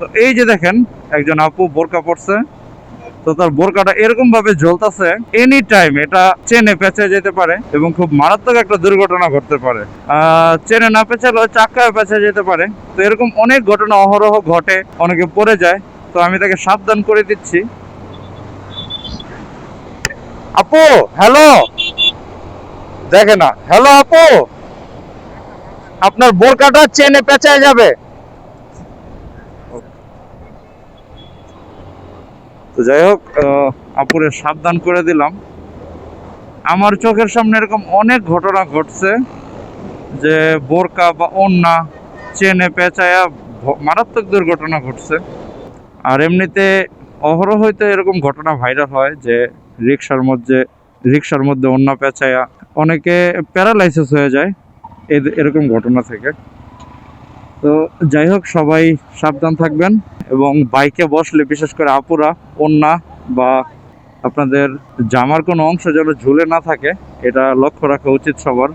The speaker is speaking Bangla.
তো এই যে দেখেন, একজন আপু বোরকা পড়ছে তো তার বোরকাটা এরকম ভাবে জ্বলতেছে এনি টাইম এটা চেনে পেঁচে যেতে পারে এবং খুব মারাত্মক একটা দুর্ঘটনা ঘটতে পারে। চেনে না পেঁচালেও চাক্কায় পেঁচে যেতে পারে। তো এরকম অনেক ঘটনা অহরহ ঘটে, অনেকে পড়ে যায়। তো আমি তাকে সাবধান করে দিচ্ছি। আপু হ্যালো দেখে না। হ্যালো আপু? আপনার বোরকাটা চেনে পেঁচায় যাবে। তো যাই হোক আপুরে সাবধান করে দিলাম। আমার চোখের সামনে এরকম অনেক ঘটনা ঘটছে যে বোরকা বা ওন্না, চেনে পেঁচায়া মারাত্মক দুর্ঘটনা ঘটছে। আর এমনিতে অহরহ হইতে এরকম ঘটনা ভাইরাল হয় যে রিক্সার মধ্যে রিক্সার মধ্যে অন্য পেঁচায়া অনেকে প্যারালাইসিস হয়ে যায়। এরকম ঘটনা থেকে। তো যাই হোক, সবাই সাবধান থাকবেন এবং বাইকে বসলে, বিশেষ করে আপুরা, ওন্না বা আপনাদের জামার কোনো অংশ যেন ঝুলে না থাকে, এটা লক্ষ্য রাখা উচিত সবার।